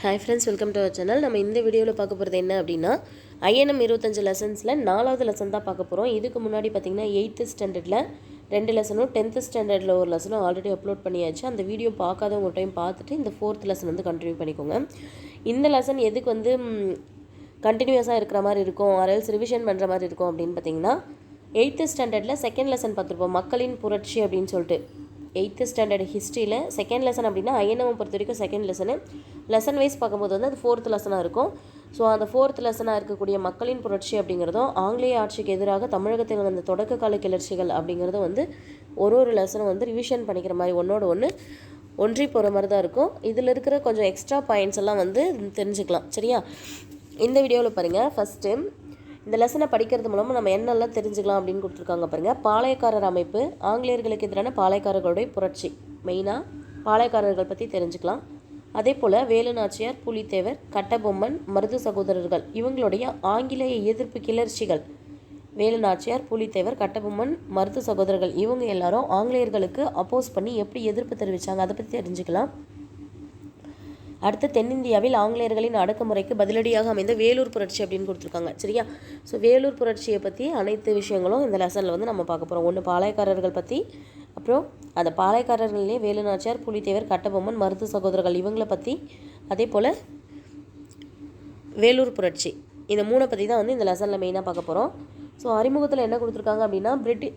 Hi friends welcome to our channel நம்ம இந்த வீடியோவில் பார்க்க போகிறது என்ன அப்படின்னா ஐஎன்எம் இருபத்தஞ்சு லெசன்ஸில் நாலாவது லெசன் தான் பார்க்க போகிறோம் இதுக்கு முன்னாடி பார்த்தீங்கன்னா எயித்து ஸ்டாண்டர்டில் ரெண்டு லெசனும் டென்த்து ஸ்டாண்டர்டில் ஒரு லெசனும் ஆல்ரெடி அப்லோட் பண்ணியாச்சு. அந்த வீடியோ பார்க்காதவங்க டைம் பார்த்துட்டு இந்த ஃபோர்த் லெசன் வந்து கண்டினியூ பண்ணிக்கோங்க. இந்த லெசன் எதுக்கு வந்து கண்டினியூஸாக இருக்கிற மாதிரி இருக்கும்? அரல்ஸ் ரிவிஷன் பண்ணுற மாதிரி இருக்கும் அப்படின்னு பார்த்தீங்கன்னா எயித்து ஸ்டாண்டர்டில் செகண்ட் லெசன் பார்த்துருப்போம். மக்களின் புரட்சி அப்படின்னு சொல்லிட்டு. எயித்து ஸ்டாண்டர்ட் ஹிஸ்ட்ரியில் செகண்ட் லெசன் அப்படின்னா ஐஎன்எம் பொறுத்த வரைக்கும் செகண்ட் லெசனு லெசன் வைஸ் பார்க்கும்போது வந்து அது ஃபோர்த் லெசனாக இருக்கும். ஸோ அந்த ஃபோர்த் லெசனாக இருக்கக்கூடிய மக்களின் புரட்சி அப்படிங்கிறதும் ஆங்கிலேய ஆட்சிக்கு எதிராக தமிழகத்தில் நடந்த தொடக்க கால கிளர்ச்சிகள் அப்படிங்கிறதும் வந்து ஒரு ஒரு லெசனும் வந்து ரிவிஷன் பண்ணிக்கிற மாதிரி ஒன்றோட ஒன்று ஒன்றி போகிற மாதிரி தான் இருக்கும். இதில் இருக்கிற கொஞ்சம் எக்ஸ்ட்ரா பாயிண்ட்ஸ் எல்லாம் வந்து தெரிஞ்சுக்கலாம். சரியா? இந்த வீடியோவில் பாருங்கள் ஃபஸ்ட்டு இந்த லெசனை படிக்கிறது மூலமாக நம்ம என்னெல்லாம் தெரிஞ்சுக்கலாம் அப்படின்னு கொடுத்துருக்காங்க பாருங்கள் பாளையக்காரர் அமைப்பு ஆங்கிலேயர்களுக்கு எதிரான பாளையக்காரர்களுடைய புரட்சி. மெயினாக பாளையக்காரர்கள் பற்றி தெரிஞ்சுக்கலாம். அதே போல் வேலுநாச்சியார் புலித்தேவர் கட்டபொம்மன் மருது சகோதரர்கள் இவங்களுடைய ஆங்கிலேய எதிர்ப்பு கிளர்ச்சிகள். வேலுநாச்சியார் புலித்தேவர் கட்டபொம்மன் மருது சகோதரர்கள் இவங்க எல்லாரும் ஆங்கிலேயர்களுக்கு அப்போஸ் பண்ணி எப்படி எதிர்ப்பு தெரிவித்தாங்க அதை பற்றி தெரிஞ்சுக்கலாம். அடுத்து தென்னிந்தியாவில் ஆங்கிலேயர்களின் அடக்குமுறைக்கு பதிலடியாக அமைந்த வேலூர் புரட்சி அப்படின்னு கொடுத்துருக்காங்க. சரியா? ஸோ வேலூர் புரட்சியை பற்றி அனைத்து விஷயங்களும் இந்த லெசனில் வந்து நம்ம பார்க்க போகிறோம் ஒன்று பாளையக்காரர்கள் பற்றி அப்புறம் அந்த பாளையக்காரர்கள்லேயே வேலுநாச்சியார் புலித்தேவர் கட்டபொம்மன் மருத்து சகோதரர்கள் இவங்களை பற்றி அதே போல் வேலூர் புரட்சி. இந்த மூணை பற்றி தான் வந்து இந்த லெசனில் மெயினாக பார்க்க போகிறோம் ஸோ அறிமுகத்தில் என்ன கொடுத்துருக்காங்க அப்படின்னா பிரிட்டி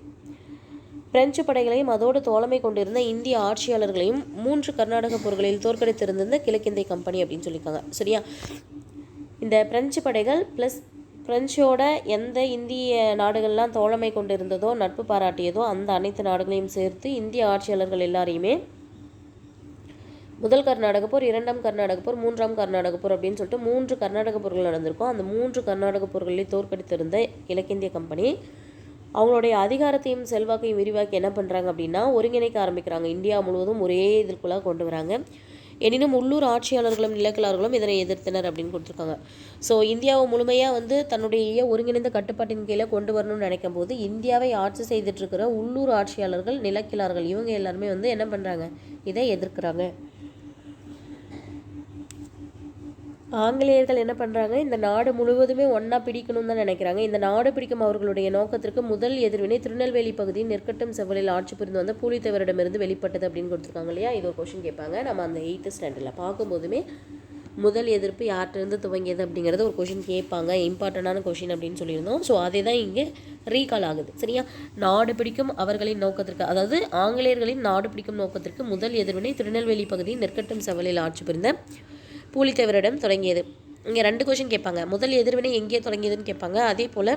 பிரெஞ்சு படைகளையும் அதோடு தோழமை கொண்டிருந்த இந்திய ஆட்சியாளர்களையும் மூன்று கர்நாடக போர்களில் தோற்கடித்திருந்த கிழக்கிந்திய கம்பெனி அப்படின்னு சொல்லியிருக்காங்க. சரியா? இந்த பிரெஞ்சு படைகள் ப்ளஸ் பிரெஞ்சோட எந்த இந்திய நாடுகள்லாம் தோழமை கொண்டிருந்ததோ நட்பு பாராட்டியதோ அந்த அனைத்து நாடுகளையும் சேர்த்து இந்திய ஆட்சியாளர்கள் எல்லாரையுமே முதல் கர்நாடக போர் இரண்டாம் கர்நாடக போர் மூன்றாம் கர்நாடக போர் அப்படின்னு சொல்லிட்டு மூன்று கர்நாடக போர்கள் நடந்திருக்கும். அந்த மூன்று கர்நாடக போர்களில் தோற்கடித்திருந்த கிழக்கிந்திய கம்பெனி அவங்களுடைய அதிகாரத்தையும் செல்வாக்கையும் விரிவாக்கி என்ன பண்ணுறாங்க அப்படின்னா ஒருங்கிணைக்க ஆரம்பிக்கிறாங்க. இந்தியா முழுவதும் ஒரே இதற்குள்ளாக கொண்டு வராங்க. எனினும் உள்ளூர் ஆட்சியாளர்களும் நிலக்கலார்களும் இதனை எதிர்த்தனர் அப்படின்னு கொடுத்துருக்காங்க. ஸோ இந்தியாவை முழுமையாக வந்து தன்னுடைய ஒருங்கிணைந்த கட்டுப்பாட்டின் கீழே கொண்டு வரணும்னு நினைக்கும் போது இந்தியாவை ஆட்சி செய்துட்டு இருக்கிற உள்ளூர் ஆட்சியாளர்கள் நிலக்கிழார்கள் இவங்க எல்லாருமே வந்து என்ன பண்ணுறாங்க இதை எதிர்க்கிறாங்க. ஆங்கிலேயர்கள் என்ன பண்ணுறாங்க இந்த நாடு முழுவதுமே ஒன்றா பிடிக்கணும்னு தான் நினைக்கிறாங்க. இந்த நாடு பிடிக்கும் அவர்களுடைய நோக்கத்திற்கு முதல் எதிர்வினை திருநெல்வேலி பகுதியின் நெற்கட்டும் செவ்வலில் ஆட்சி புரிந்து வந்த பூலித்தேவரிடமிருந்து வெளிப்பட்டது அப்படின்னு கொடுத்துருக்காங்க இல்லையா? இது ஒரு கொஷின் கேட்பாங்க. நம்ம அந்த எயித்து ஸ்டாண்டர்டில் பார்க்கும்போதுமே முதல் எதிர்ப்பு யார்கிட்டருந்து துவங்கியது அப்படிங்கிறது ஒரு கொஷின் கேட்பாங்க. இம்பார்ட்டண்டான கொஷின் அப்படின்னு சொல்லியிருந்தோம். ஸோ அதே தான் இங்கே ரீகால் ஆகுது. சரியா? நாடு பிடிக்கும் அவர்களின் நோக்கத்திற்கு அதாவது ஆங்கிலேயர்களின் நாடு பிடிக்கும் நோக்கத்திற்கு முதல் எதிர்வினை திருநெல்வேலி பகுதியின் நெற்கட்டும் செவலில் ஆட்சி புரிந்த பூலித்தேவரிடம் தொடங்கியது. இங்கே ரெண்டு கொஷின் கேட்பாங்க. முதல் எதிர்வினை எங்கே தொடங்கியதுன்னு கேட்பாங்க. அதே போல்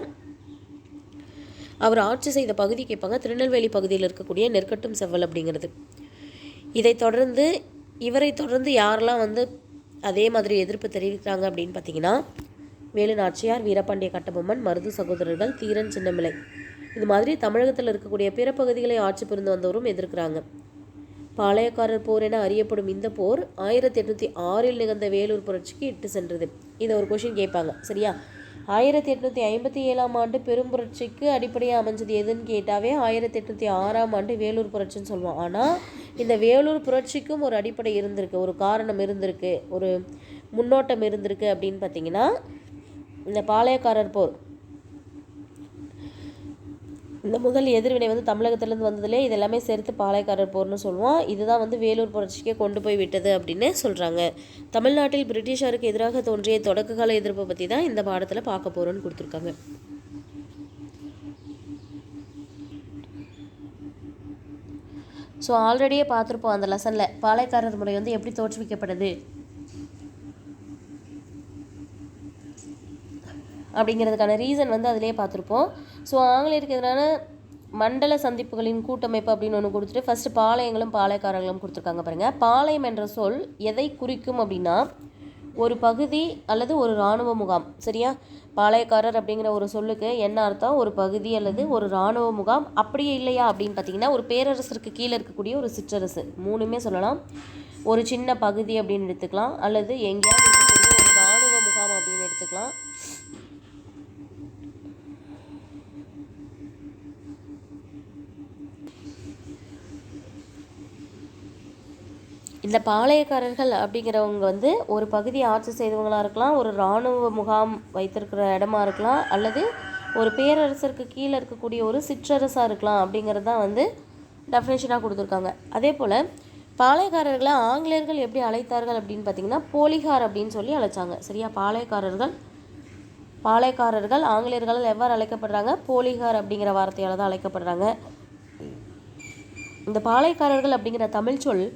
அவர் ஆட்சி செய்த பகுதி கேட்பாங்க. திருநெல்வேலி பகுதியில் இருக்கக்கூடிய நெற்கட்டும் செவ்வல் அப்படிங்கிறது. இதை தொடர்ந்து இவரை தொடர்ந்து யாரெல்லாம் வந்து அதே மாதிரி எதிர்ப்பு தெரிவிக்கிறாங்க அப்படின்னு பார்த்தீங்கன்னா வேலு நாச்சியார் வீரபாண்டிய கட்டபொம்மன் மருது சகோதரர்கள் தீரன் சின்னமிலை. இது மாதிரி தமிழகத்தில் இருக்கக்கூடிய பிற பகுதிகளை ஆட்சி புரிந்து வந்தவரும் எதிர்க்கிறாங்க. பாளையக்காரர் போர் என அறியப்படும் இந்த போர் ஆயிரத்தி எட்நூற்றி ஆறில் நிகழ்ந்த வேலூர் புரட்சிக்கு இட்டு சென்றது. இதை ஒரு கொஷின் கேட்பாங்க. சரியா? ஆயிரத்தி எட்நூற்றி ஐம்பத்தி ஏழாம் ஆண்டு பெரும் புரட்சிக்கு அடிப்படையாக அமைஞ்சது எதுன்னு கேட்டாவே ஆயிரத்தி எட்நூற்றி ஆறாம் ஆண்டு வேலூர் புரட்சின்னு சொல்லுவோம். ஆனால் இந்த வேலூர் புரட்சிக்கும் ஒரு அடிப்படை இருந்திருக்கு. ஒரு காரணம் இருந்திருக்கு. ஒரு முன்னோட்டம் இருந்திருக்கு அப்படின்னு பார்த்தீங்கன்னா இந்த பாளையக்காரர் போர் இந்த முதல் எதிர்வினை வந்து தமிழகத்திலேருந்து வந்ததுலே இது எல்லாமே சேர்த்து பாளையக்காரர் போர்னு சொல்லுவோம். இதுதான் வந்து வேலூர் புரட்சிக்கே கொண்டு போய் விட்டது அப்படின்னு சொல்கிறாங்க தமிழ்நாட்டில் பிரிட்டிஷாருக்கு எதிராக தோன்றிய தொடக்க கால எதிர்ப்பை பற்றி தான் இந்த பாடத்தில் பார்க்க போகிறோன்னு கொடுத்துருக்காங்க. ஸோ ஆல்ரெடியே பார்த்துருப்போம் அந்த லெசனில் பாளையக்காரர் முறை வந்து எப்படி தோற்றுவிக்கப்படுது அப்படிங்கிறதுக்கான ரீசன் வந்து அதிலே பார்த்துருப்போம். ஸோ ஆங்கிலேயருக்கு எதிரான மண்டல சந்திப்புகளின் கூட்டமைப்பு அப்படின்னு ஒன்று கொடுத்துட்டு ஃபஸ்ட்டு பாளையங்களும் பாளையக்காரர்களும் கொடுத்துருக்காங்க பாருங்கள் பாளையம் என்ற சொல் எதை குறிக்கும் அப்படின்னா ஒரு பகுதி அல்லது ஒரு இராணுவ முகாம். சரியா? பாளையக்காரர் அப்படிங்கிற ஒரு சொல்லுக்கு என்ன அர்த்தம்? ஒரு பகுதி அல்லது ஒரு இராணுவ முகாம். அப்படியே இல்லையா அப்படின்னு பார்த்தீங்கன்னா ஒரு பேரரசருக்கு கீழே இருக்கக்கூடிய ஒரு சிற்றரசு. மூணுமே சொல்லலாம். ஒரு சின்ன பகுதி அப்படின்னு எடுத்துக்கலாம். அல்லது எங்கேயாவது இருக்கக்கூடிய ஒரு இராணுவ முகாம் அப்படின்னு எடுத்துக்கலாம். இந்த பாளையக்காரர்கள் அப்படிங்கிறவங்க வந்து ஒரு பகுதியை ஆட்சி செய்தவங்களாக இருக்கலாம் ஒரு இராணுவ முகாம் வைத்திருக்கிற இடமா இருக்கலாம் அல்லது ஒரு பேரரசருக்கு கீழே இருக்கக்கூடிய ஒரு சிற்றரசாக இருக்கலாம் அப்படிங்கிறது தான் வந்து டெஃபினேஷனாக கொடுத்துருக்காங்க. அதே போல் பாளையக்காரர்களை ஆங்கிலேயர்கள் எப்படி அழைத்தார்கள் அப்படின்னு பார்த்தீங்கன்னா போலிகார் அப்படின்னு சொல்லி அழைச்சாங்க. சரியா? பாளையக்காரர்கள் பாளையக்காரர்கள் ஆங்கிலேயர்களால் எவ்வாறு அழைக்கப்படுறாங்க? போலிகார் அப்படிங்கிற வார்த்தையால் தான் அழைக்கப்படுறாங்க. இந்த பாளையக்காரர்கள் அப்படிங்கிற தமிழ் சொல்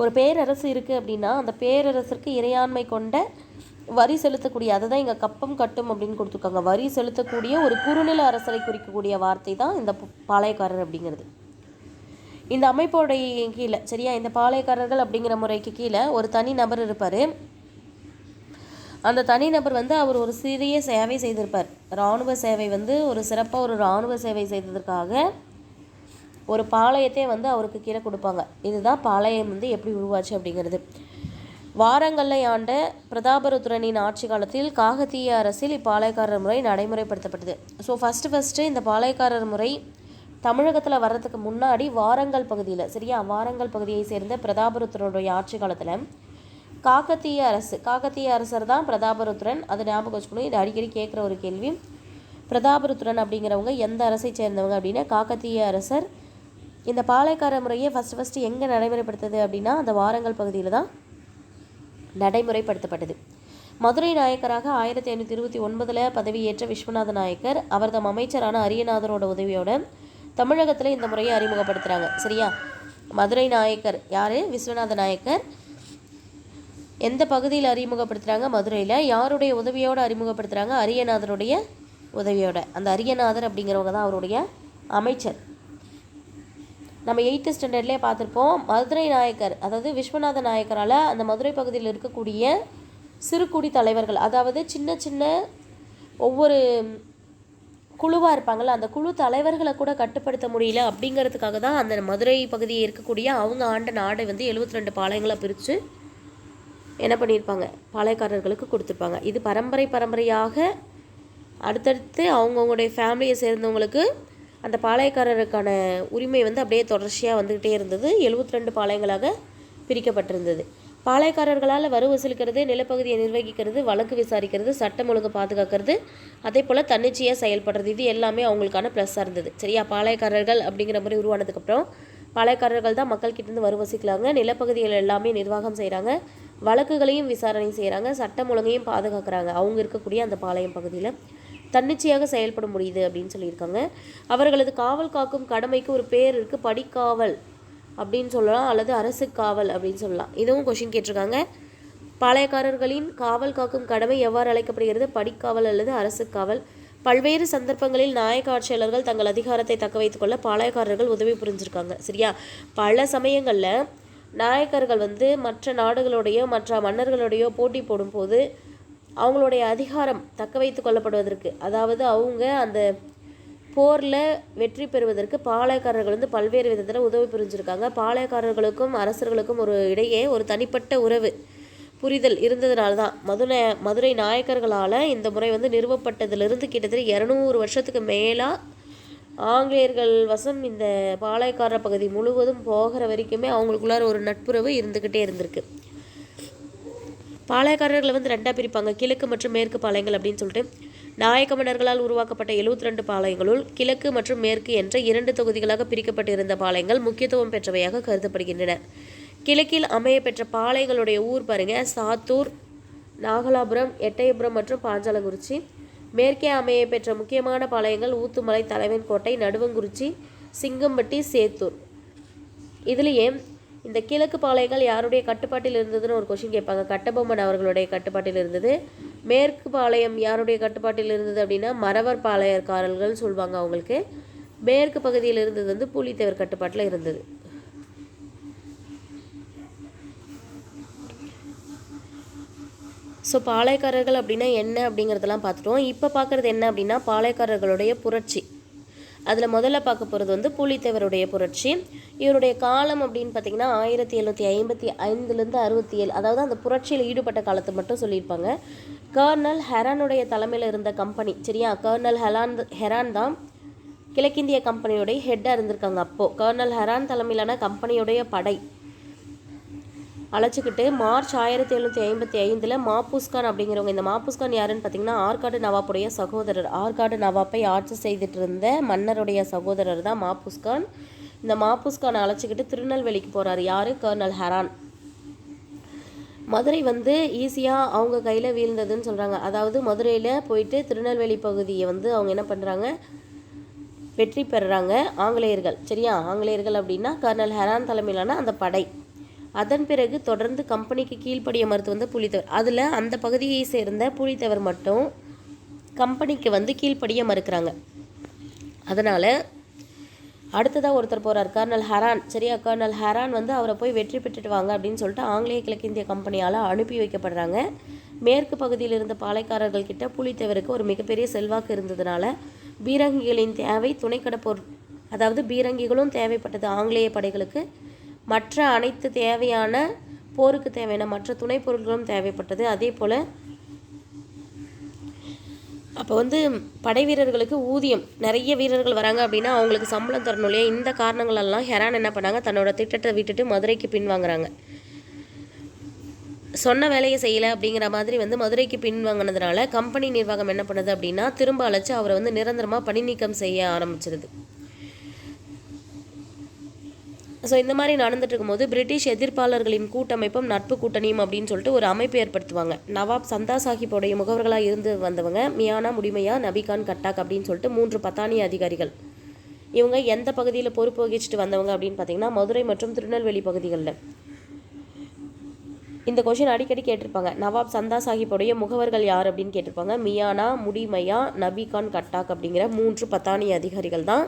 ஒரு பேரரசு இருக்குது அப்படின்னா அந்த பேரரசிற்கு இறையாண்மை கொண்ட வரி செலுத்தக்கூடிய அதை தான் இங்கே கப்பம் கட்டும் அப்படின்னு கொடுத்துருக்காங்க. வரி செலுத்தக்கூடிய ஒரு குறுநில அரசரை குறிக்கக்கூடிய வார்த்தை தான் இந்த பாளையக்காரர் அப்படிங்கிறது. இந்த அமைப்போடைய கீழே சரியா? இந்த பாளையக்காரர்கள் அப்படிங்கிற முறைக்கு கீழே ஒரு தனி நபர் இருப்பார். அந்த தனிநபர் வந்து அவர் ஒரு சிறிய சேவை செய்திருப்பார். இராணுவ சேவை வந்து ஒரு சிறப்பாக ஒரு இராணுவ சேவை செய்ததற்காக ஒரு பாளையத்தை வந்து அவருக்கு கீழே கொடுப்பாங்க. இதுதான் பாளையம் வந்து எப்படி உருவாச்சு அப்படிங்கிறது. வாரங்கல்லை ஆண்ட பிரதாபருத்ரனின் ஆட்சி காலத்தில் காகதீய அரசில் இப்பாளையக்காரர் முறை நடைமுறைப்படுத்தப்பட்டது. ஸோ ஃபஸ்ட்டு ஃபஸ்ட்டு இந்த பாளையக்காரர் முறை தமிழகத்தில் வர்றதுக்கு முன்னாடி வாரங்கல் பகுதியில் சரியா? வாரங்கல் பகுதியை சேர்ந்த பிரதாபருத்ரனுடைய ஆட்சி காலத்தில் காக்கத்தீய அரசு காக்கத்தீய அரசர் தான் பிரதாபருத்ரன். அதை ஞாபகம் வச்சுக்கணும். இது அடிக்கடி கேட்குற ஒரு கேள்வி. பிரதாபருத்ரன் அப்படிங்கிறவங்க எந்த அரசை சேர்ந்தவங்க அப்படின்னா காக்கத்தீய அரசர் இந்த பாலைக்கார முறையை ஃபஸ்ட்டு ஃபஸ்ட்டு எங்கே நடைமுறைப்படுத்துது அப்படின்னா அந்த வாரங்கள் பகுதியில் தான் நடைமுறைப்படுத்தப்பட்டது. மதுரை நாயக்கராக ஆயிரத்தி ஐநூற்றி இருபத்தி ஒன்பதில் பதவியேற்ற விஸ்வநாத நாயக்கர் அவர் தம் அமைச்சரான அரியநாதரோட உதவியோட தமிழகத்தில் இந்த முறையை அறிமுகப்படுத்துகிறாங்க சரியா? மதுரை நாயக்கர் யார்? விஸ்வநாத நாயக்கர். எந்த பகுதியில் அறிமுகப்படுத்துகிறாங்க மதுரையில். யாருடைய உதவியோடு அறிமுகப்படுத்துகிறாங்க அரியநாதருடைய உதவியோட. அந்த அரியநாதர் அப்படிங்கிறவங்க தான் அவருடைய அமைச்சர். நம்ம எயித்து ஸ்டாண்டர்ட்லேயே பார்த்துருப்போம் மதுரை நாயக்கர் அதாவது விஸ்வநாத நாயக்கரால் அந்த மதுரை பகுதியில் இருக்கக்கூடிய சிறுகுடி தலைவர்கள் அதாவது சின்ன சின்ன ஒவ்வொரு குழுவாக இருப்பாங்கள்ல அந்த குழு தலைவர்களை கூட கட்டுப்படுத்த முடியல அப்படிங்கிறதுக்காக தான் அந்த மதுரை பகுதியை இருக்கக்கூடிய அவங்க ஆண்ட நாடை வந்து 72 ரெண்டு பாளையங்களாக பிரித்து என்ன பண்ணியிருப்பாங்க? பாளையக்காரர்களுக்கு கொடுத்துருப்பாங்க. இது பரம்பரை பரம்பரையாக அடுத்தடுத்து அவங்கவுங்களுடைய ஃபேமிலியை சேர்ந்தவங்களுக்கு அந்த பாளையக்காரருக்கான உரிமை வந்து அப்படியே தொடர்ச்சியாக வந்துக்கிட்டே இருந்தது. 72 ரெண்டு பாளையங்களாக பிரிக்கப்பட்டிருந்தது. பாளையக்காரர்களால் வரி வசூலிக்கிறது நிலப்பகுதியை நிர்வகிக்கிறது வழக்கு விசாரிக்கிறது சட்டம் ஒழுங்கு பாதுகாக்கிறது அதே போல் தன்னிச்சையாக செயல்படுறது இது எல்லாமே அவங்களுக்கான ப்ளஸ்ஸாக இருந்தது. சரியா? பாளையக்காரர்கள் அப்படிங்கிற மாதிரி உருவானதுக்கப்புறம் பாளையக்காரர்கள் தான் மக்கள் கிட்டேருந்து வரி வசிக்கலாங்க நிலப்பகுதிகள் எல்லாமே நிர்வாகம் செய்கிறாங்க வழக்குகளையும் விசாரணை செய்கிறாங்க சட்டம் ஒழுங்கையும் பாதுகாக்கிறாங்க. அவங்க இருக்கக்கூடிய அந்த பாளையம் பகுதியில். தன்னிச்சையாக செயல்பட முடியுது அப்படின்னு சொல்லியிருக்காங்க. அவர்களது காவல் காக்கும் கடமைக்கு ஒரு பேர் இருக்குது படிக்காவல் அப்படின்னு சொல்லலாம் அல்லது அரசு காவல் அப்படின்னு சொல்லலாம். இதுவும் கொஷின் கேட்டிருக்காங்க. பாளையக்காரர்களின் காவல் காக்கும் கடமை எவ்வாறு அழைக்கப்படுகிறது? படிக்காவல் அல்லது அரசு காவல். பல்வேறு சந்தர்ப்பங்களில் நாயக்க ஆட்சியாளர்கள் தங்கள் அதிகாரத்தை தக்க வைத்துக்கொள்ள பாளையக்காரர்கள் உதவி புரிஞ்சிருக்காங்க. சரியா? பல சமயங்களில் நாயக்கர்கள் வந்து மற்ற நாடுகளுடைய மற்ற மன்னர்களோடையோ போட்டி போடும்போது அவங்களுடைய அதிகாரம் தக்க வைத்து கொள்ளப்படுவதற்கு. அதாவது அவங்க அந்த போரில் வெற்றி பெறுவதற்கு பாளையக்காரர்கள் வந்து பல்வேறு விதத்தில் உதவி புரிஞ்சிருக்காங்க. பாளையக்காரர்களுக்கும் அரசர்களுக்கும் ஒரு இடையே ஒரு தனிப்பட்ட உறவு புரிதல் இருந்ததுனால தான் மதுரை மதுரை நாயக்கர்களால் இந்த முறை வந்து நிறுவப்பட்டதிலிருந்து கிட்டத்தட்ட இரநூறு வருஷத்துக்கு மேலாக ஆங்கிலேயர்கள் வசம் இந்த பாளையக்கார பகுதி முழுவதும் போகிற வரைக்குமே அவங்களுக்குள்ளார ஒரு நட்புறவு இருந்துக்கிட்டே இருந்திருக்கு. பாளையக்காரர்களை வந்து ரெண்டாக பிரிப்பாங்க. கிழக்கு மற்றும் மேற்கு பாளையங்கள் அப்படின்னு சொல்லிட்டு நாயக்க மன்னர்களால் உருவாக்கப்பட்ட 72 ரெண்டு பாளையங்களுள் கிழக்கு மற்றும் மேற்கு என்ற இரண்டு தொகுதிகளாக பிரிக்கப்பட்டிருந்த பாளையங்கள் முக்கியத்துவம் பெற்றவையாக கருதப்படுகின்றன. கிழக்கில் அமைய பெற்ற பாளையங்களுடைய ஊர் பாருங்க. சாத்தூர் நாகலாபுரம் எட்டயபுரம் மற்றும் பாஞ்சாலங்குறிச்சி. மேற்கே அமைய பெற்ற முக்கியமான பாளையங்கள் ஊத்துமலை தலைவன் கோட்டை நடுவங்குறிச்சி சிங்கம்பட்டி சேத்தூர். இதுலேயே இந்த கிழக்கு பாளையங்கள் யாருடைய கட்டுப்பாட்டில் இருந்ததுன்னு ஒரு கொஷின் கேட்பாங்க. கட்டபொம்மன் அவர்களுடைய கட்டுப்பாட்டில் இருந்தது. மேற்கு பாளையம் யாருடைய கட்டுப்பாட்டில் இருந்தது அப்படின்னா மறவர் பாளையக்காரர்கள் சொல்லுவாங்க அவங்களுக்கு. மேற்கு பகுதியில் இருந்தது வந்து புலித்தேவர் கட்டுப்பாட்டில் இருந்தது. ஸோ பாளையக்காரர்கள் அப்படின்னா என்ன அப்படிங்கிறதெல்லாம் பார்த்துட்டோம். இப்போ பார்க்குறது என்ன அப்படின்னா பாளையக்காரர்களுடைய புரட்சி. அதில் முதல்ல பார்க்க போகிறது வந்து பூலித்தேவருடைய புரட்சி. இவருடைய காலம் அப்படின்னு பார்த்தீங்கன்னா ஆயிரத்தி எழுநூற்றி ஐம்பத்தி ஐந்துலேருந்து அறுபத்தி ஏழு அதாவது அந்த புரட்சியில் ஈடுபட்ட காலத்தை மட்டும் சொல்லியிருப்பாங்க. கர்னல் ஹெரானுடைய தலைமையில் இருந்த கம்பெனி சரியா? கர்னல் ஹெலான் ஹெரான் தான் கிழக்கிந்திய கம்பெனியுடைய ஹெட்டாக இருந்திருக்காங்க அப்போது கர்னல் ஹெரான் தலைமையிலான கம்பெனியுடைய படை. அழைச்சிக்கிட்டு மார்ச் ஆயிரத்தி எழுநூற்றி ஐம்பத்தி ஐந்தில் மாபூஸ்கான் அப்படிங்கிறவங்க இந்த மாபூஸ்கான் யாருன்னு பார்த்தீங்கன்னா ஆற்காடு நவாப்புடைய சகோதரர். ஆற்காடு நவாப்பை ஆட்சி செய்துட்டு இருந்த மன்னருடைய சகோதரர் தான் மாபூஸ்கான். இந்த மாபூஸ்கானை அழைச்சிக்கிட்டு திருநெல்வேலிக்கு போகிறார் யார்? Kernel Heron. மதுரை வந்து ஈஸியாக அவங்க கையில் வீழ்ந்ததுன்னு சொல்கிறாங்க அதாவது மதுரையில் போயிட்டு திருநெல்வேலி பகுதியை வந்து அவங்க என்ன பண்ணுறாங்க வெற்றி பெறுறாங்க ஆங்கிலேயர்கள். சரியா? ஆங்கிலேயர்கள் அப்படின்னா கர்னல் ஹெரான் தலைமையிலான அந்த படை. அதன் பிறகு தொடர்ந்து கம்பெனிக்கு கீழ்ப்படிய மறுத்து வந்த புலித்தேவர். அதில் அந்த பகுதியை சேர்ந்த புலித்தேவர் மட்டும் கம்பெனிக்கு வந்து கீழ்ப்படிய மறுக்கிறாங்க. அதனால் அடுத்ததாக ஒருத்தர் போகிறார் கர்னல் ஹரான். சரியா கர்னல் ஹரான் வந்து அவரை போய் வெற்றி பெற்றுட்டு வாங்க அப்படின்னு சொல்லிட்டு ஆங்கிலேய கிழக்கிந்திய கம்பெனியால் அனுப்பி வைக்கப்படுறாங்க. மேற்கு பகுதியில் இருந்த பாளையக்காரர்கள் கிட்ட புலித்தேவருக்கு ஒரு மிகப்பெரிய செல்வாக்கு இருந்ததுனால பீரங்கிகளின் தேவை துணைக்கடப்போர் அதாவது பீரங்கிகளும் தேவைப்பட்டது ஆங்கிலேய படைகளுக்கு. மற்ற அனைத்து தேவையான போருக்கு தேவையான மற்ற துணைப் பொருட்களும் தேவைப்பட்டது. அதே போல் அப்போ வந்து படை வீரர்களுக்கு ஊதியம். நிறைய வீரர்கள் வராங்க அப்படின்னா அவங்களுக்கு சம்பளம் தரணும் இல்லையா? இந்த காரணங்களெல்லாம் ஹெரான் என்ன பண்ணாங்க? தன்னோட திட்டத்தை விட்டுட்டு மதுரைக்கு பின்வாங்குறாங்க சொன்ன வேலையை செய்யலை அப்படிங்கிற மாதிரி வந்து மதுரைக்கு பின்வாங்கினதுனால கம்பெனி நிர்வாகம் என்ன பண்ணுது அப்படின்னா திரும்ப அழைச்சி அவரை வந்து நிரந்தரமாக பணி நீக்கம் செய்ய ஆரம்பிச்சிருது. ஸோ இந்த மாதிரி நடந்துட்டு இருக்கும்போது பிரிட்டிஷ் எதிர்ப்பாளர்களின் கூட்டமைப்பும் நட்பு கூட்டணியும் அப்படின்னு சொல்லிட்டு ஒரு அமைப்பு ஏற்படுத்துவாங்க. நவாப் சந்தா சாஹிப்போடைய முகவர்களாக இருந்து வந்தவங்க மியானா முடிமையா நபிகான் கட்டாக் அப்படின்னு சொல்லிட்டு மூன்று பத்தானிய அதிகாரிகள். இவங்க எந்த பகுதியில் பொறுப்பு வகிச்சுட்டு வந்தவங்க அப்படின்னு பார்த்தீங்கன்னா மதுரை மற்றும் திருநெல்வேலி பகுதிகளில். இந்த கொஷின் அடிக்கடி கேட்டிருப்பாங்க. நவாப் சந்தா சாஹிப்புடைய முகவர்கள் யார் அப்படின்னு கேட்டிருப்பாங்க. மியானா முடிமையா நபிகான் கட்டாக் அப்படிங்கிற மூன்று பத்தானி அதிகாரிகள் தான்.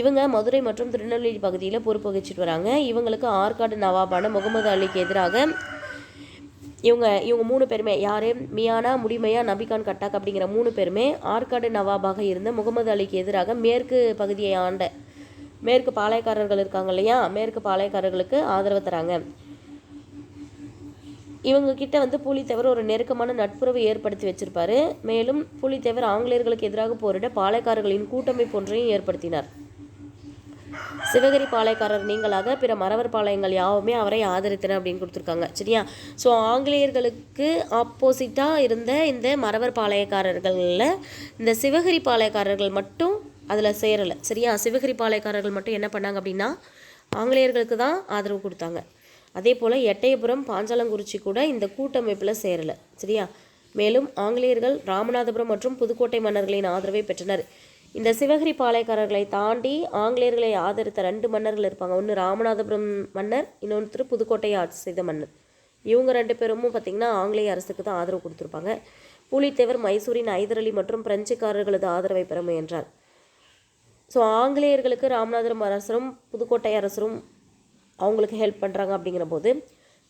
இவங்க மதுரை மற்றும் திருநெல்வேலி பகுதியில் பொறுப்பு வகிச்சிட்டு வராங்க. இவங்களுக்கு ஆற்காடு நவாபான முகமது அலிக்கு எதிராக இவங்க இவங்க மூணு பேருமே யார்? மியானா முடிமையா நபிகான் கட்டாக் அப்படிங்கிற மூணு பேருமே ஆற்காடு நவாபாக இருந்த முகமது அலிக்கு எதிராக மேற்கு பகுதியை ஆண்ட மேற்கு பாளையக்காரர்கள் இருக்காங்க இல்லையா? மேற்கு பாளையக்காரர்களுக்கு ஆதரவு தராங்க. இவங்க கிட்ட வந்து புலித்தேவர் ஒரு நெருக்கமான நட்புறவை ஏற்படுத்தி வச்சிருப்பாரு. மேலும் புலித்தேவர் ஆங்கிலேயர்களுக்கு எதிராக போரிட பாளையக்காரர்களின் கூட்டமைப்பு ஒன்றையும் ஏற்படுத்தினார். சிவகிரி பாளையக்காரர் நீங்களாக பிற மறவர் பாளையங்கள் யாவுமே அவரை ஆதரித்தன அப்படின்னு கொடுத்துருக்காங்க. சரியா? ஸோ ஆங்கிலேயர்களுக்கு ஆப்போசிட்டாக இருந்த இந்த மறவர் பாளையக்காரர்களில் இந்த சிவகிரி பாளையக்காரர்கள் மட்டும் அதில் சேரலை. சரியா? சிவகிரி பாளையக்காரர்கள் மட்டும் என்ன பண்ணாங்க அப்படின்னா ஆங்கிலேயர்களுக்கு தான் ஆதரவு கொடுத்தாங்க. அதே போல் எட்டயபுரம் பாஞ்சாலங்குறிச்சி கூட இந்த கூட்டமைப்பில் சேரலை சரியா? மேலும் ஆங்கிலேயர்கள் ராமநாதபுரம் மற்றும் புதுக்கோட்டை மன்னர்களின் ஆதரவை பெற்றனர். இந்த சிவகிரி பாளையக்காரர்களை தாண்டி ஆங்கிலேயர்களை ஆதரித்த ரெண்டு மன்னர்கள் இருப்பாங்க. ஒன்று ராமநாதபுரம் மன்னர் இன்னொருத்தர் புதுக்கோட்டையை ஆட்சி செய்த மன்னர். இவங்க ரெண்டு பேரும் பார்த்திங்கன்னா ஆங்கிலேய அரசுக்கு தான் ஆதரவு கொடுத்துருப்பாங்க. பூலித்தேவர் மைசூரின் ஐதர் மற்றும் பிரெஞ்சுக்காரர்களது ஆதரவை பெற முயன்றார். ஸோ ஆங்கிலேயர்களுக்கு ராமநாதபுரம் அரசரும் புதுக்கோட்டை அரசரும் அவங்களுக்கு ஹெல்ப் பண்ணுறாங்க அப்படிங்கிற போது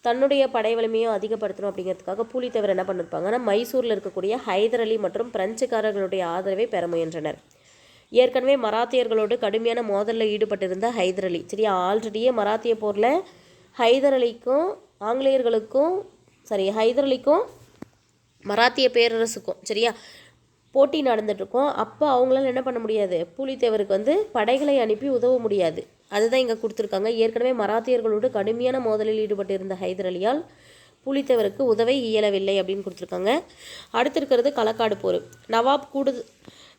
தன்னுடைய படை வலிமையும் அதிகப்படுத்தணும் அப்படிங்கிறதுக்காக பூலித்தேவர் என்ன பண்ணிருப்பாங்கன்னா மைசூரில் இருக்கக்கூடிய ஹைதர் அலி மற்றும் பிரெஞ்சுக்காரர்களுடைய ஆதரவை பெற முயன்றனர். ஏற்கனவே மராத்தியர்களோடு கடுமையான மோதலில் ஈடுபட்டிருந்த ஹைதர் அலி சரியா? ஆல்ரெடியே மராத்திய போரில் ஹைதர் அலிக்கும் ஆங்கிலேயர்களுக்கும் சரி ஹைதர் அலிக்கும் மராத்திய பேரரசுக்கும் சரியா? போட்டி நடந்துட்டுருக்கோம் அப்போ அவங்களால என்ன பண்ண முடியாது? பூலித்தேவருக்கு வந்து படைகளை அனுப்பி உதவ முடியாது. அதுதான் இங்கே கொடுத்துருக்காங்க. ஏற்கனவே மராத்தியர்களோடு கடுமையான மோதலில் ஈடுபட்டிருந்த ஹைதர் அலியால் புலித்தவருக்கு உதவ இயலவில்லை அப்படின்னு கொடுத்துருக்காங்க. அடுத்து இருக்கிறது களக்காடு போர். நவாப் கூடு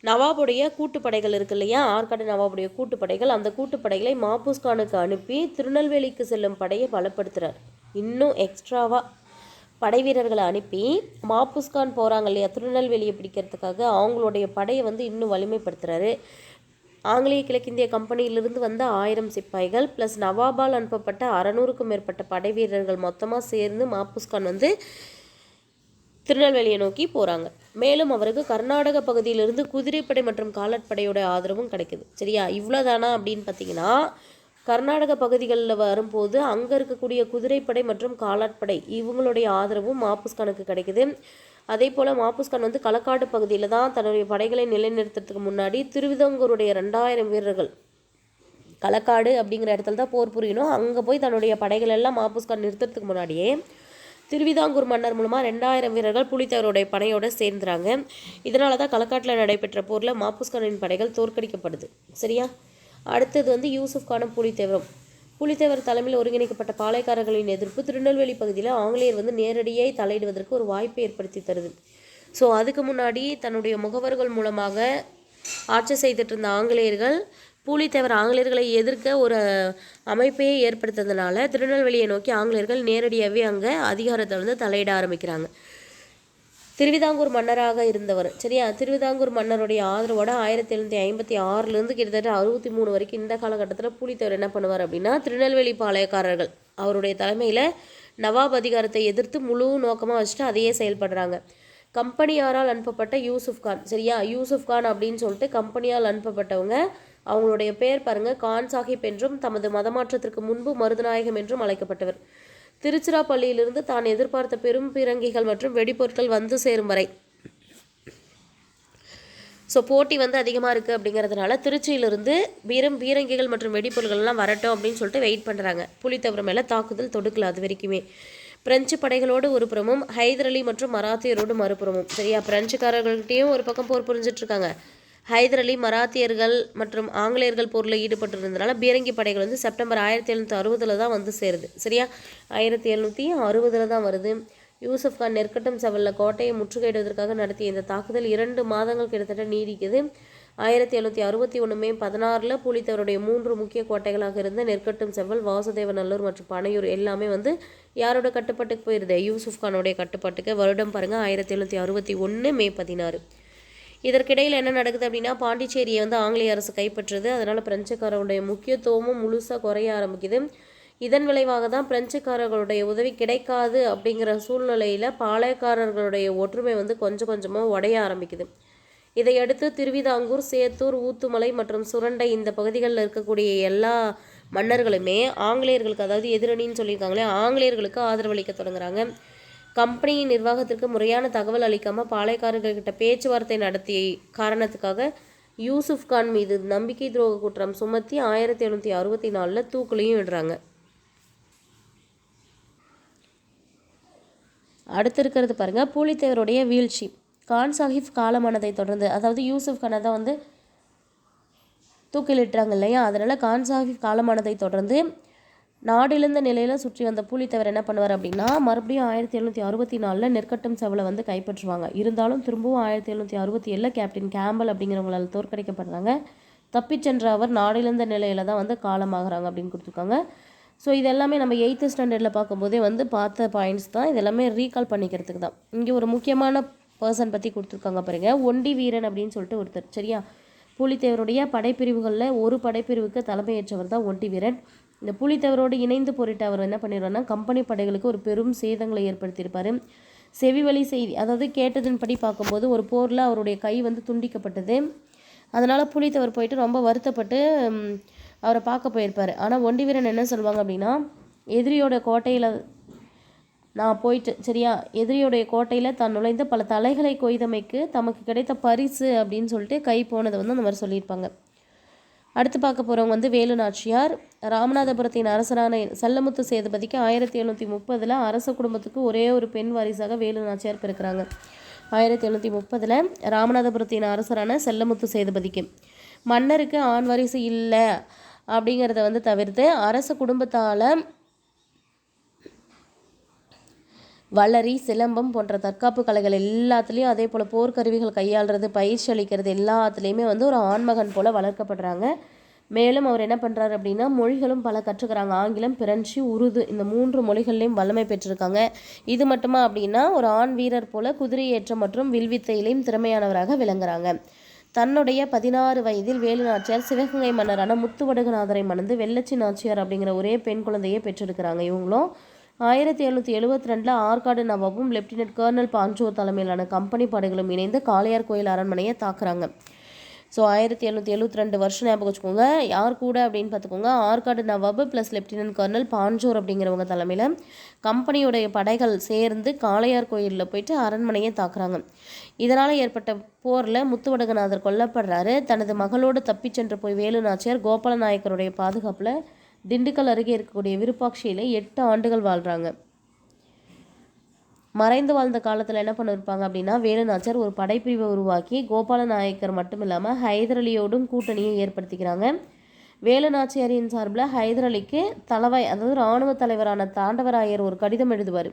நவாபுடைய கூட்டுப்படைகள் இருக்கு இல்லையா? ஆற்காடு நவாபுடைய கூட்டுப்படைகள். அந்த கூட்டுப்படைகளை மாபூஸ்கானுக்கு அனுப்பி திருநெல்வேலிக்கு செல்லும் படையை பலப்படுத்துகிறார் இன்னும் எக்ஸ்ட்ராவாக படை வீரர்களை அனுப்பி மாப்புஸ்கான் போகிறாங்க இல்லையா? திருநெல்வேலியை பிடிக்கிறதுக்காக அவங்களுடைய படையை வந்து இன்னும் வலிமைப்படுத்துகிறாரு ஆங்கிலேய கிழக்கிந்திய கம்பெனியிலிருந்து வந்த ஆயிரம் சிப்பாய்கள் ப்ளஸ் நவாபால் அனுப்பப்பட்ட அறநூறுக்கும் மேற்பட்ட படை வீரர்கள் மொத்தமாக சேர்ந்து மாப்புஸ்கான் வந்து திருநெல்வேலியை நோக்கி போகிறாங்க மேலும் அவருக்கு கர்நாடக பகுதியிலிருந்து குதிரைப்படை மற்றும் காலாட்படையோட ஆதரவும் கிடைக்குது. சரியா? இவ்வளோதானா அப்படின்னு பார்த்தீங்கன்னா கர்நாடக பகுதிகளில் வரும்போது அங்கே இருக்கக்கூடிய குதிரைப்படை மற்றும் காலாட்படை இவங்களுடைய ஆதரவும் மாப்புஸ்கானுக்கு கிடைக்குது. அதே போல் மாப்புஸ்கான் வந்து களக்காடு பகுதியில் தான் தன்னுடைய படைகளை நிலைநிறுத்துறதுக்கு முன்னாடி திருவிதங்கூருடைய ரெண்டாயிரம் வீரர்கள். களக்காடு அப்படிங்கிற இடத்துல தான் போர் புரியணும். அங்கே போய் தன்னுடைய படைகள் எல்லாம் மாப்புஸ்கான் நிறுத்துறதுக்கு முன்னாடியே திருவிதாங்கூர் மன்னர் மூலமாக ரெண்டாயிரம் வீரர்கள் புலித்தேவருடைய படையோடு சேர்ந்துறாங்க. இதனால தான் களக்காட்டில் நடைபெற்ற போரில் மாப்புஸ்கானின் படைகள் தோற்கடிக்கப்படுது. சரியா? அடுத்தது வந்து யூசுஃப்கான கானும் புலித்தேவரும். புலித்தேவர் தலைமையில் ஒருங்கிணைக்கப்பட்ட பாளையக்காரர்களின் எதிர்ப்பு திருநெல்வேலி பகுதியில் ஆங்கிலேயர் வந்து நேரடியாக தலையிடுவதற்கு ஒரு வாய்ப்பை ஏற்படுத்தி தருது. ஸோ அதுக்கு முன்னாடி தன்னுடைய முகவர்கள் மூலமாக ஆட்சி செய்துட்டு இருந்த ஆங்கிலேயர்கள் பூலித்தேவர் ஆங்கிலேயர்களை எதிர்க்க ஒரு அமைப்பையே ஏற்படுத்துறதுனால திருநெல்வேலியை நோக்கி ஆங்கிலேயர்கள் நேரடியாகவே அங்கே அதிகாரத்தை வந்து தலையிட ஆரம்பிக்கிறாங்க. திருவிதாங்கூர் மன்னராக இருந்தவர். சரியா? திருவிதாங்கூர் மன்னருடைய ஆதரவோட ஆயிரத்தி எழுநூற்றி ஐம்பத்தி ஆறுலேருந்து கிட்டத்தட்ட அறுபத்தி மூணு வரைக்கும் இந்த காலகட்டத்தில் பூலித்தேவர் என்ன பண்ணுவார் அப்படின்னா திருநெல்வேலி பாளையக்காரர்கள் அவருடைய தலைமையில் நவாப் அதிகாரத்தை எதிர்த்து முழு நோக்கமாக வச்சுட்டு அதையே செயல்படுறாங்க. கம்பெனியாரால் அனுப்பப்பட்ட யூசுப் கான். சரியா? யூசுப் கான் அப்படின்னு சொல்லிட்டு கம்பெனியால் அனுப்பப்பட்டவங்க அவங்களுடைய பெயர் பாருங்க கான் சாஹிப் என்றும் தமது மதமாற்றத்திற்கு முன்பு மருதநாயகம் என்றும் அழைக்கப்பட்டவர். திருச்சிராப்பள்ளியிலிருந்து தான் எதிர்பார்த்த பெரும் பீரங்கிகள் மற்றும் வெடிப்பொருட்கள் வந்து சேரும் வரை. ஸோ போட்டி வந்து அதிகமாக இருக்குது அப்படிங்கிறதுனால திருச்சியிலிருந்து வீரம் பீரங்கிகள் மற்றும் வெடிப்பொருட்கள்லாம் வரட்டும் அப்படின்னு சொல்லிட்டு வெயிட் பண்ணுறாங்க புலித்தவரம் மேலே தாக்குதல் தொடுக்கல அது வரைக்குமே. பிரெஞ்சு படைகளோடு ஒரு புறமும் ஹைதர் அலி மற்றும் மராத்தியரோடு மறுபுறமும். சரியா? பிரெஞ்சுக்காரர்கள்கிட்டயும் ஒரு பக்கம் போர் புரிஞ்சிட்ருக்காங்க ஹைதர் அலி மராத்தியர்கள் மற்றும் ஆங்கிலேயர்கள் போரில் ஈடுபட்டிருந்தனால பீரங்கி படைகள் வந்து செப்டம்பர் ஆயிரத்தி எழுநூற்றி அறுபதில் தான் வந்து சேருது. சரியா? ஆயிரத்தி எழுநூற்றி அறுபதில் தான் வருது. யூசப் கான் நெற்கட்டம் செவலில் கோட்டையை முற்றுகையிடுவதற்காக நடத்திய இந்த தாக்குதல் இரண்டு மாதங்கள் கிட்டத்தட்ட நீடிக்குது. ஆயிரத்தி எழுநூற்றி அறுபத்தி ஒன்று மே பதினாறில் புலித்தவருடைய மூன்று முக்கிய கோட்டைகளாக இருந்த நெற்கட்டும் செவ்வல் வாசுதேவநல்லூர் மற்றும் பனையூர் எல்லாமே வந்து யாரோட கட்டுப்பாட்டுக்கு போயிருது? யூசுப் கானோடைய கட்டுப்பாட்டுக்கு. வருடம் பாருங்கள் ஆயிரத்தி எழுநூற்றி அறுபத்தி ஒன்று மே பதினாறு. இதற்கிடையில் என்ன நடக்குது அப்படின்னா பாண்டிச்சேரியை வந்து ஆங்கிலேய அரசு கைப்பற்றுது. அதனால் பிரெஞ்சுக்காரருடைய முக்கியத்துவமும் முழுசாக குறைய ஆரம்பிக்குது. இதன் விளைவாக தான் பிரெஞ்சுக்காரர்களுடைய உதவி கிடைக்காது அப்படிங்கிற சூழ்நிலையில் பாளையக்காரர்களுடைய ஒற்றுமை வந்து கொஞ்சம் கொஞ்சமாக உடைய ஆரம்பிக்குது. இதையடுத்து திருவிதாங்கூர் சேத்தூர் ஊத்துமலை மற்றும் சுரண்டை இந்த பகுதிகளில் இருக்கக்கூடிய எல்லா மன்னர்களுமே ஆங்கிலேயர்களுக்கு அதாவது எதிரணின்னு சொல்லியிருக்காங்களே ஆங்கிலேயர்களுக்கு ஆதரவளிக்க தொடங்குறாங்க. கம்பெனியின் நிர்வாகத்திற்கு முறையான தகவல் அளிக்காமல் பாளையக்காரர்கள்கிட்ட பேச்சுவார்த்தை நடத்திய காரணத்துக்காக யூசுப் கான் மீது நம்பிக்கை துரோக குற்றம் சுமத்தி ஆயிரத்தி எழுநூற்றி அறுபத்தி நாலில் தூக்குலையும் விடுறாங்க அடுத்து இருக்கிறது பாருங்க. பூலித்தேவருடைய வீழ்ச்சி. கான் சாஹிப் காலமானதை தொடர்ந்து அதாவது யூசுப் கானை தான் வந்து தூக்கிலிட்டுறாங்க இல்லையா? அதனால் கான் சாஹிப் காலமானதை தொடர்ந்து நாடிழந்த நிலையில் சுற்றி வந்த பூலித்தேவர் என்ன பண்ணுவார் அப்படின்னா மறுபடியும் ஆயிரத்தி எழுநூற்றி அறுபத்தி நாலில் நெற்கட்டும் செவலை வந்து கைப்பற்றுவாங்க. இருந்தாலும் திரும்பவும் ஆயிரத்தி எழுநூற்றி அறுபத்தி ஏழில் கேப்டன் கேம்பல் அப்படிங்கிறவங்களால் தோற்கடிக்கப்படுறாங்க. தப்பிச் சென்ற அவர் நாடிழந்த நிலையில் தான் வந்து காலமாகறாங்க அப்படின்னு கொடுத்துருக்காங்க. ஸோ இது எல்லாமே நம்ம எயித்து ஸ்டாண்டர்டில் பார்க்கும்போதே வந்து பார்த்த பாயிண்ட்ஸ் தான். இதெல்லாமே ரீகால் பண்ணிக்கிறதுக்கு தான். இங்கே ஒரு முக்கியமான பர்சன் பற்றி கொடுத்துருக்காங்க பாருங்க. ஒண்டி வீரன் அப்படின்னு சொல்லிட்டு ஒருத்தர். சரியா? புலித்தேவருடைய படைப்பிரிவுகளில் ஒரு படைப்பிரிவுக்கு தலைமையேற்றவர் தான் ஒண்டி வீரன். இந்த புலித்தேவரோடு இணைந்து போரிட்டு அவர் என்ன பண்ணிடுவார்னா கம்பெனி படைகளுக்கு ஒரு பெரும் சேதங்களை ஏற்படுத்தியிருப்பார். செவிவழி செய்தி அதாவது கேட்டதன்படி பார்க்கும்போது ஒரு போரில் அவருடைய கை வந்து துண்டிக்கப்பட்டது. அதனால் புலித்தேவர் போயிட்டு ரொம்ப வருத்தப்பட்டு அவரை பார்க்க போயிருப்பார். ஆனால் ஒண்டி வீரன் என்ன சொல்லுவாங்க அப்படின்னா எதிரியோட கோட்டையில் நான் போயிட்டு சரியா எதிரியோடைய கோட்டையில் தான் நுழைந்து பல தலைகளை கொய்தமைக்கு தமக்கு கிடைத்த பரிசு அப்படின்னு சொல்லிட்டு கை போனதை வந்து அந்த மாதிரி சொல்லியிருப்பாங்க. அடுத்து பார்க்க போகிறவங்க வந்து வேலு நாச்சியார். ராமநாதபுரத்தின் அரசரான செல்லமுத்து சேதுபதிக்கு ஆயிரத்தி எழுநூற்றி முப்பதில் அரச குடும்பத்துக்கு ஒரே ஒரு பெண் வாரிசாக வேலு நாச்சியார் பிறக்கிறாங்க. ஆயிரத்தி எழுநூற்றி முப்பதில் ராமநாதபுரத்தின் அரசரான செல்லமுத்து சேதுபதிக்கு மன்னருக்கு ஆண் வாரிசு இல்லை அப்படிங்கிறத வந்து தவிர்த்து அரச குடும்பத்தால் வளரி சிலம்பம் போன்ற தற்காப்பு கலைகள் எல்லாத்துலேயும் அதே போல் போர்க்கருவிகள் கையாளுறது பயிற்சி அளிக்கிறது எல்லாத்துலேயுமே வந்து ஒரு ஆண்மகன் போல் வளர்க்கப்படுறாங்க. மேலும் அவர் என்ன பண்ணுறாரு அப்படின்னா மொழிகளும் பல கற்றுக்கிறாங்க. ஆங்கிலம் பிரெஞ்சு உருது இந்த மூன்று மொழிகள்லையும் வல்லமை பெற்றிருக்காங்க. இது மட்டுமா அப்படின்னா ஒரு ஆண் வீரர் போல குதிரையேற்றம் மற்றும் வில்வித்தையிலையும் திறமையானவராக விளங்குறாங்க. தன்னுடைய பதினாறு வயதில் வேலு நாச்சியார் சிவகங்கை மன்னரான முத்துவடுகநாதரை மணந்து வெள்ளச்சி நாச்சியார் அப்படிங்கிற ஒரே பெண் குழந்தையை பெற்றிருக்கிறாங்க இவங்களும். ஆயிரத்தி எழுநூற்றி எழுபத்தி ரெண்டில் ஆற்காடு நவாபும் லெப்டினன்ட் கர்னல் பாஞ்சோ தலைமையிலான கம்பெனி படைகளும் இணைந்து காளையார் கோயில் அரண்மனையை தாக்குறாங்க. ஸோ ஆயிரத்தி எழுநூற்றி எழுபத்தி ரெண்டு வருஷம் ஞாபகம் வச்சுக்கோங்க. யார் கூட அப்படின்னு பார்த்துக்கோங்க. ஆற்காடு நவாபு ப்ளஸ் லெப்டினன்ட் கர்னல் பாஞ்சோர் அப்படிங்கிறவங்க தலைமையில் கம்பெனியுடைய படைகள் சேர்ந்து காளையார் கோயிலில் போயிட்டு அரண்மனையை தாக்குறாங்க. இதனால் ஏற்பட்ட போரில் முத்துவடகநாதர் கொல்லப்படுறாரு. தனது மகளோடு தப்பிச் சென்று போய் வேலு நாச்சியார் கோபால நாயக்கருடைய பாதுகாப்பில் திண்டுக்கல் அருகே இருக்கக்கூடிய விருப்பாட்சியில் எட்டு ஆண்டுகள் வாழ்கிறாங்க மறைந்து வாழ்ந்த காலத்தில் என்ன பண்ணியிருப்பாங்க அப்படின்னா வேலுநாச்சியார் ஒரு படைப்பிரிவை உருவாக்கி கோபால நாயக்கர் மட்டும் இல்லாமல் ஹைதர் அலியோடும் கூட்டணியை ஏற்படுத்திக்கிறாங்க. வேலுநாச்சியாரியின் சார்பில் ஹைதர் அலிக்கு தலைவாய் அதாவது இராணுவ தலைவரான தாண்டவராயர் ஒரு கடிதம் எழுதுவார்.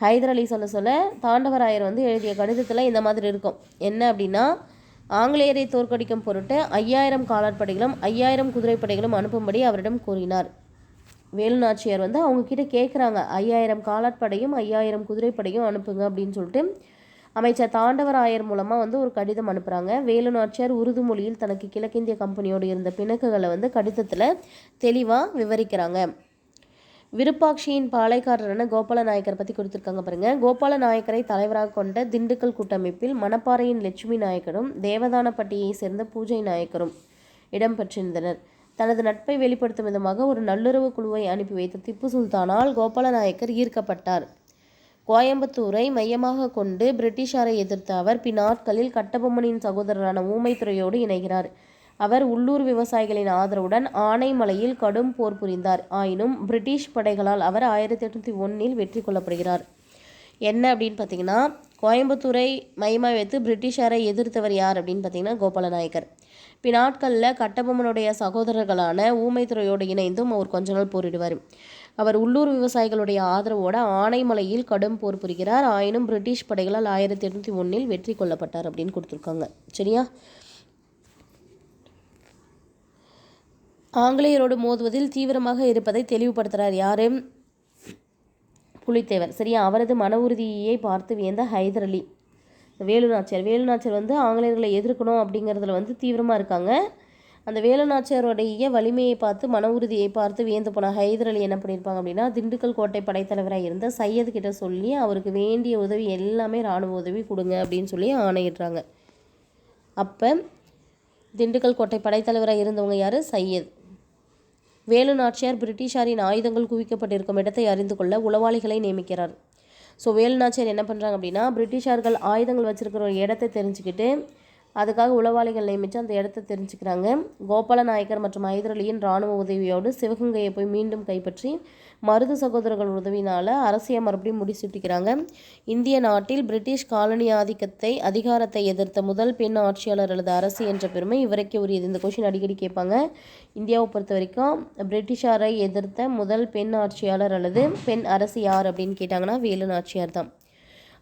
ஹைதர் அலி சொல்ல சொல்ல தாண்டவராயர் வந்து எழுதிய கடிதத்தில் இந்த மாதிரி இருக்கும். என்ன அப்படின்னா ஆங்கிலேயரை தோற்கடிக்கும் பொருட்டு ஐயாயிரம் காலாட்படைகளும் ஐயாயிரம் குதிரைப்படைகளும் அனுப்பும்படி அவரிடம் கூறினார். வேலுநாச்சியார் வந்து அவங்க கிட்ட கேட்குறாங்க ஐயாயிரம் காலாட்படையும் ஐயாயிரம் குதிரைப்படையும் அனுப்புங்க அப்படின்னு சொல்லிட்டு அமைச்சர் தாண்டவராயர் மூலமாக வந்து ஒரு கடிதம் அனுப்புகிறாங்க வேலுநாச்சியார் உருது மொழியில் தனக்கு கிழக்கிந்திய கம்பெனியோடு இருந்த பிணக்குகளை வந்து கடிதத்தில் தெளிவாக விவரிக்கிறாங்க. விருப்பாட்சியின் பாளையக்காரரான கோபால நாயக்கரை பற்றி கொடுத்துருக்காங்க பாருங்க. கோபால நாயக்கரை தலைவராக கொண்ட திண்டுக்கல் கூட்டமைப்பில் மணப்பாறையின் லட்சுமி நாயக்கரும் தேவதானப்பட்டியை சேர்ந்த பூஜை நாயக்கரும் இடம்பெற்றிருந்தனர். தனது நட்பை வெளிப்படுத்தும் விதமாக ஒரு நல்லுறவு குழுவை அனுப்பி வைத்த திப்பு சுல்தானால் கோபால நாயக்கர் ஈர்க்கப்பட்டார். கோயம்புத்தூரை மையமாக கொண்டு பிரிட்டிஷாரை எதிர்த்த அவர் பின்னாட்களில் கட்டபொம்மனின் சகோதரரான ஊமைத்துறையோடு இணைகிறார். அவர் உள்ளூர் விவசாயிகளின் ஆதரவுடன் ஆனைமலையில் கடும் போர் புரிந்தார். ஆயினும் பிரிட்டிஷ் படைகளால் அவர் ஆயிரத்தி எட்நூற்றி ஒன்றில் வெற்றி கொள்ளப்படுகிறார். என்ன அப்படின்னு பார்த்தீங்கன்னா கோயம்புத்தூரை மையமாக வைத்து பிரிட்டிஷாரை எதிர்த்தவர் யார் அப்படின்னு பார்த்தீங்கன்னா கோபாலநாயக்கர். பின்னாட்களில் கட்டபொம்மனுடைய சகோதரர்களான ஊமைத்துறையோடு இணைந்தும் அவர் கொஞ்ச நாள் போரிடுவார். அவர் உள்ளூர் விவசாயிகளுடைய ஆதரவோட ஆனைமலையில் கடும் போர் புரிகிறார். ஆயினும் பிரிட்டிஷ் படைகளால் ஆயிரத்தி எட்நூற்றி ஒன்றில் வெற்றி கொள்ளப்பட்டார் அப்படின்னு கொடுத்துருக்காங்க. சரியா? ஆங்கிலேயரோடு மோதுவதில் தீவிரமாக இருப்பதை தெளிவுபடுத்துகிறார் யாரு? புலித்தேவர் சரியா? அவரது மன உறுதியை பார்த்து வியந்த ஹைதர் அலி. வேலுநாச்சியார். வேலுநாச்சியார் வந்து ஆங்கிலேயர்களை எதிர்க்கணும் அப்படிங்கிறதுல வந்து தீவிரமாக இருக்காங்க. அந்த வேலுநாச்சியாருடைய வலிமையை பார்த்து மன உறுதியை பார்த்து வியந்து போன ஹைதர் அலி என்ன பண்ணியிருப்பாங்க அப்படின்னா திண்டுக்கல் கோட்டை படைத்தலைவராக இருந்த சையது கிட்ட சொல்லி அவருக்கு வேண்டிய உதவி எல்லாமே இராணுவ உதவி கொடுங்க அப்படின்னு சொல்லி ஆணையிடுறாங்க. அப்போ திண்டுக்கல் கோட்டை படைத்தலைவராக இருந்தவங்க யார்? சையத். வேலு நாச்சியார் பிரிட்டிஷாரின் ஆயுதங்கள் குவிக்கப்பட்டிருக்கும் இடத்தை அறிந்து கொள்ள உளவாளிகளை நியமிக்கிறார். ஸோ வேலு நாச்சியார் என்ன பண்ணுறாங்க அப்படின்னா பிரிட்டிஷார்கள் ஆயுதங்கள் வச்சுருக்கிற ஒரு இடத்தை தெரிஞ்சுக்கிட்டு அதுக்காக உளவாளிகள் நியமித்து அந்த இடத்த தெரிஞ்சுக்கிறாங்க. கோபால நாயக்கர் மற்றும் ஐதரலியின் இராணுவ உதவியோடு சிவகங்கையை போய் மீண்டும் கைப்பற்றி மருது சகோதரர்கள் உதவினால் அரசியை மறுபடியும் முடிசூட்டிக்கிறாங்க இந்திய நாட்டில் பிரிட்டிஷ் காலனி ஆதிக்கத்தை அதிகாரத்தை எதிர்த்த முதல் பெண் ஆட்சியாளர் அல்லது அரசு என்ற பெருமை இவரைக்கே உரியது. இந்த கொஷின் அடிக்கடி கேட்பாங்க. இந்தியாவை பொறுத்த வரைக்கும் பிரிட்டிஷாரை எதிர்த்த முதல் பெண் ஆட்சியாளர் அல்லது பெண் அரசு யார் அப்படின்னு கேட்டாங்கன்னா வேலு நாச்சியார் தான்.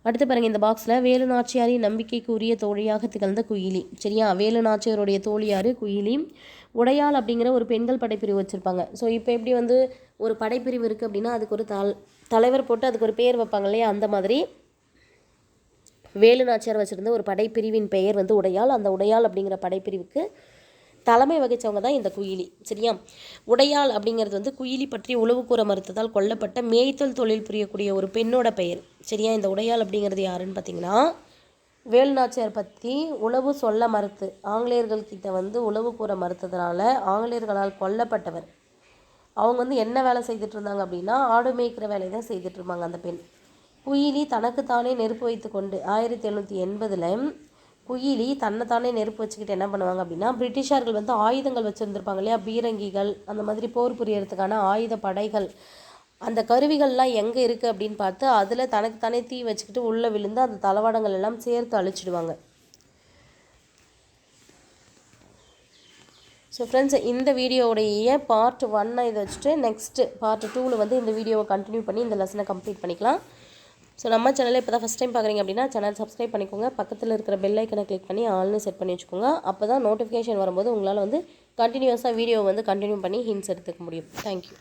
அடுத்து பாருங்க இந்த பாக்ஸில் வேலு நாச்சியாரின் நம்பிக்கைக்கு உரிய தோழியாக திகழ்ந்த குயிலி. சரியா? வேலு நாச்சியாருடைய தோழியார் குயிலி. உடையாள் அப்படிங்கிற ஒரு பெண்கள் படைப்பிரிவு வச்சுருப்பாங்க. ஸோ இப்போ எப்படி வந்து ஒரு படைப்பிரிவு இருக்குது அப்படின்னா அதுக்கு ஒரு தல் தலைவர் போட்டு அதுக்கு ஒரு பேர் வைப்பாங்க இல்லையா? அந்த மாதிரி வேலு நாச்சியார் வச்சுருந்த ஒரு படைப்பிரிவின் பெயர் வந்து உடையாள். அந்த உடையாள் அப்படிங்கிற படைப்பிரிவுக்கு தலைமை வகித்தவங்க தான் இந்த குயிலி சரியா? உடையாள் அப்படிங்கிறது வந்து குயிலி பற்றி உளவு கூற மறுத்ததால் கொல்லப்பட்ட மேய்த்தல் தொழில் புரியக்கூடிய ஒரு பெண்ணோட பெயர் சரியா? இந்த உடையாள் அப்படிங்கிறது யாருன்னு பார்த்தீங்கன்னா வேலுநாச்சியார் பற்றி உளவு சொல்ல மறுத்து ஆங்கிலேயர்கள் கிட்ட வந்து உளவு கூற மறுத்ததுனால ஆங்கிலேயர்களால் கொல்லப்பட்டவர். அவங்க வந்து என்ன வேலை செய்துட்டு இருந்தாங்க அப்படின்னா ஆடு மேய்க்கிற வேலையை தான் செய்துட்டு இருந்தாங்க அந்த பெண். குயிலி தனக்குத்தானே நெருப்பு வைத்து கொண்டு ஆயிரத்தி எழுநூற்றி எண்பதில் குயிலி தன்னைத்தானே நெருப்பு வச்சுக்கிட்டு என்ன பண்ணுவாங்க அப்படின்னா பிரிட்டிஷார்கள் வந்து ஆயுதங்கள் வச்சுருந்துருப்பாங்க இல்லையா? பீரங்கிகள் அந்த மாதிரி போர் புரியறதுக்கான ஆயுத படைகள். அந்த கருவிகள்லாம் எங்கே இருக்குது அப்படின்னு பார்த்து அதில் தனக்குத்தானே தீ வச்சுக்கிட்டு உள்ளே விழுந்து அந்த தளவாடங்கள் எல்லாம் சேர்த்து அழிச்சிடுவாங்க. ஸோ ஃப்ரெண்ட்ஸ் இந்த வீடியோவுடைய பார்ட் ஒன்னை இதை வச்சுட்டு நெக்ஸ்ட்டு பார்ட் டூவில் வந்து இந்த வீடியோவை கண்டினியூ பண்ணி இந்த லெசனை கம்ப்ளீட் பண்ணிக்கலாம். ஸோ நம்ம சேனலில் இப்போ தான் ஃபஸ்ட் டைம் பார்க்குறீங்க அப்படின்னா சேனல் சப்ஸ்கிரைப் பண்ணிக்கோங்க. பக்கத்தில் இருக்கிற பெல் ஐக்கனை கிளிக் பண்ணி ஆல்னு செட் பண்ணி வச்சுக்கோங்க. அப்போ தான் நோட்டிஃபிகேஷன் வரும்போது உங்களால் வந்து கண்டினியூஸாக வீடியோ வந்து கண்டினியூ பண்ணி ஹின்ஸ் எடுத்துக்க முடியும். தேங்க்யூ